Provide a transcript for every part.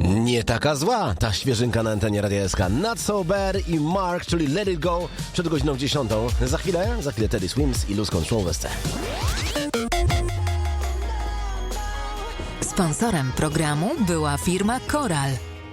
Nie taka zła ta świeżynka na antenie Radia SK. Not So Bad i Mark, czyli Let It Go przed godziną 10. Za chwilę, za chwilę Teddy Swims i Lose Control West. Sponsorem programu była firma Coral,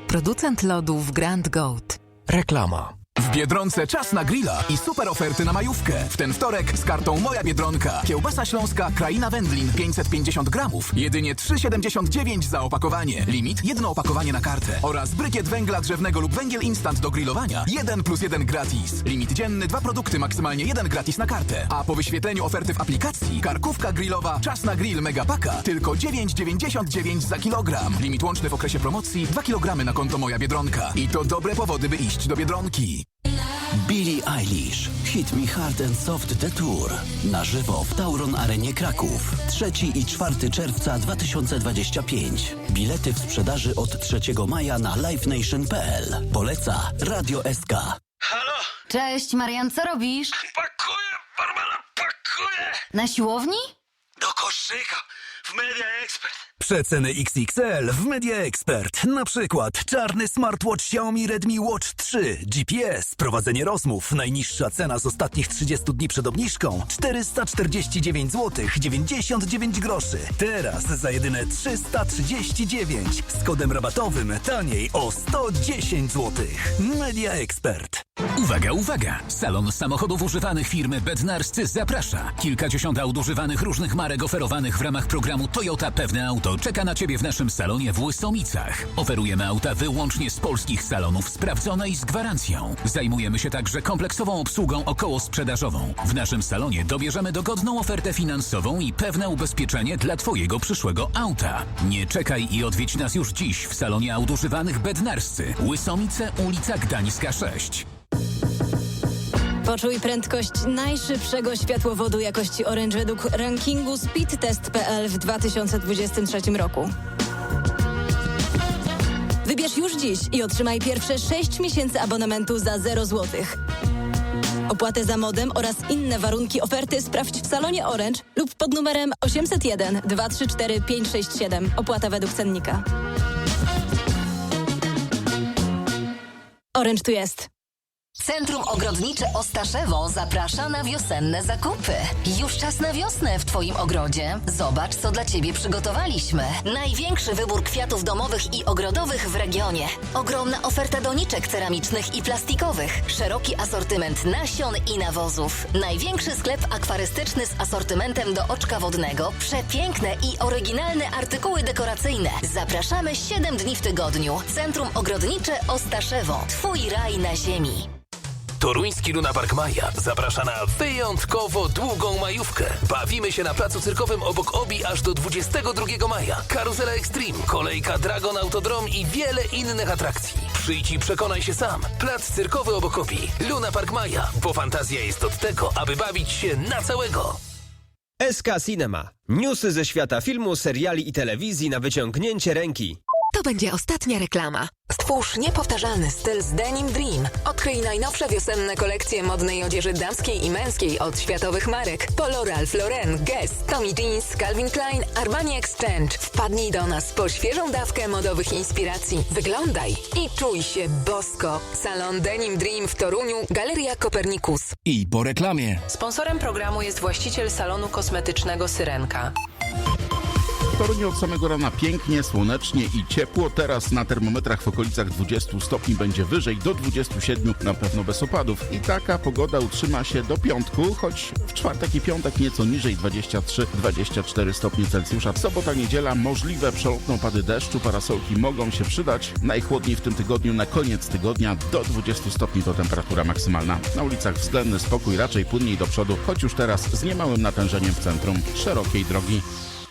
producent lodów Grand Goat. Reklama. W Biedronce czas na grilla i super oferty na majówkę. W ten wtorek z kartą Moja Biedronka. Kiełbasa śląska Kraina Wędlin 550 gramów. Jedynie 3,79 za opakowanie. Limit jedno opakowanie na kartę. Oraz brykiet węgla drzewnego lub węgiel instant do grillowania 1 plus 1 gratis. Limit dzienny dwa produkty, maksymalnie jeden gratis na kartę. A po wyświetleniu oferty w aplikacji karkówka grillowa Czas na grill Megapaka tylko 9,99 za kilogram. Limit łączny w okresie promocji 2 kg na konto Moja Biedronka. I to dobre powody, by iść do Biedronki. Billie Eilish. Hit Me Hard and Soft The Tour. Na żywo w Tauron Arenie Kraków. 3 i 4 czerwca 2025. Bilety w sprzedaży od 3 maja na livenation.pl. Poleca Radio SK. Halo? Cześć, Marian, co robisz? Pakuję, Barbara, pakuję! Na siłowni? Do koszyka w Media Expert. Przeceny XXL w Media Expert. Na przykład czarny smartwatch Xiaomi Redmi Watch 3 GPS, prowadzenie rozmów, najniższa cena z ostatnich 30 dni przed obniżką 449 zł 99 groszy. Teraz za jedyne 339 z kodem rabatowym taniej o 110 zł. Media Expert. Uwaga, uwaga! Salon samochodów używanych firmy Bednarscy zaprasza. Kilkadziesiąt aut używanych różnych marek oferowanych w ramach programu Toyota Pewne Auto czeka na Ciebie w naszym salonie w Łysomicach. Oferujemy auta wyłącznie z polskich salonów, sprawdzone i z gwarancją. Zajmujemy się także kompleksową obsługą około sprzedażową. W naszym salonie dobierzemy dogodną ofertę finansową i pewne ubezpieczenie dla Twojego przyszłego auta. Nie czekaj i odwiedź nas już dziś w salonie aut używanych Bednarscy. Łysomice, ulica Gdańska 6. Poczuj prędkość najszybszego światłowodu jakości Orange według rankingu speedtest.pl w 2023 roku. Wybierz już dziś i otrzymaj pierwsze 6 miesięcy abonamentu za 0 zł. Opłatę za modem oraz inne warunki oferty sprawdź w salonie Orange lub pod numerem 801 234 567. Opłata według cennika. Orange tu jest. Centrum Ogrodnicze Ostaszewo zaprasza na wiosenne zakupy. Już czas na wiosnę w Twoim ogrodzie. Zobacz, co dla Ciebie przygotowaliśmy. Największy wybór kwiatów domowych i ogrodowych w regionie. Ogromna oferta doniczek ceramicznych i plastikowych. Szeroki asortyment nasion i nawozów. Największy sklep akwarystyczny z asortymentem do oczka wodnego. Przepiękne i oryginalne artykuły dekoracyjne. Zapraszamy 7 dni w tygodniu. Centrum Ogrodnicze Ostaszewo. Twój raj na ziemi. Toruński Luna Park Maja zaprasza na wyjątkowo długą majówkę. Bawimy się na placu cyrkowym obok Obi aż do 22 maja. Karuzela Extreme, kolejka Dragon Autodrom i wiele innych atrakcji. Przyjdź i przekonaj się sam. Plac cyrkowy obok Obi. Luna Park Maja, bo fantazja jest od tego, aby bawić się na całego. SK Cinema. Newsy ze świata filmu, seriali i telewizji na wyciągnięcie ręki. To będzie ostatnia reklama. Stwórz niepowtarzalny styl z Denim Dream. Odkryj najnowsze wiosenne kolekcje modnej odzieży damskiej i męskiej od światowych marek. Polo Ralph Lauren, Guess, Tommy Jeans, Calvin Klein, Armani Exchange. Wpadnij do nas po świeżą dawkę modowych inspiracji. Wyglądaj i czuj się bosko. Salon Denim Dream w Toruniu, Galeria Kopernikus. I po reklamie. Sponsorem programu jest właściciel salonu kosmetycznego Syrenka. W Toruniu od samego rana pięknie, słonecznie i ciepło. Teraz na termometrach w okolicach 20 stopni będzie wyżej, do 27 na pewno bez opadów. I taka pogoda utrzyma się do piątku, choć w czwartek i piątek nieco niżej 23-24 stopni Celsjusza. Sobota, niedziela możliwe przelotne opady deszczu, parasolki mogą się przydać. Najchłodniej w tym tygodniu na koniec tygodnia do 20 stopni to temperatura maksymalna. Na ulicach względny spokój, raczej płynniej do przodu, choć już teraz z niemałym natężeniem w centrum szerokiej drogi.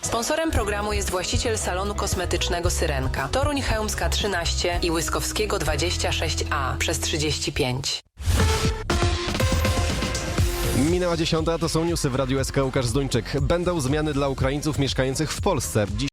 Sponsorem programu jest właściciel salonu kosmetycznego Syrenka. Toruń Chełmska 13 i Łyskowskiego 26A przez 35. Minęła dziesiąta, to są newsy w Radiu SK Łukasz Zduńczyk. Będą zmiany dla Ukraińców mieszkających w Polsce. Dziś